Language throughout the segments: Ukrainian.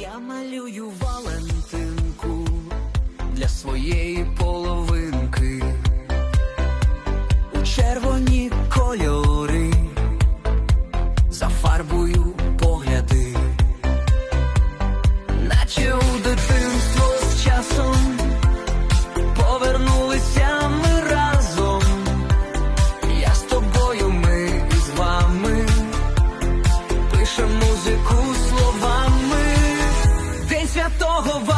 Я малюю Валентинку для своєї половинки. У червоні кольори зафарбую погляди, наче у дитинство з часом повернулися ми разом. Я з тобою, ми з вами пишем музику святого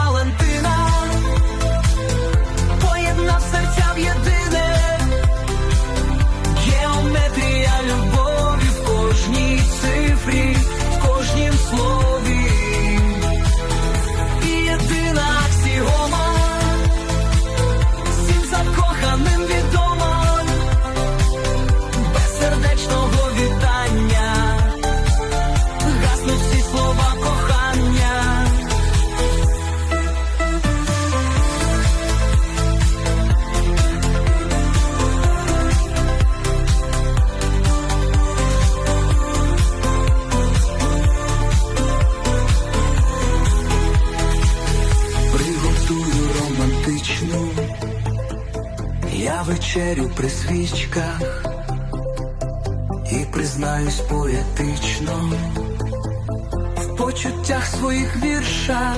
романтичну я вечерю при свічках і признаюсь поетично в почуттях своїх віршах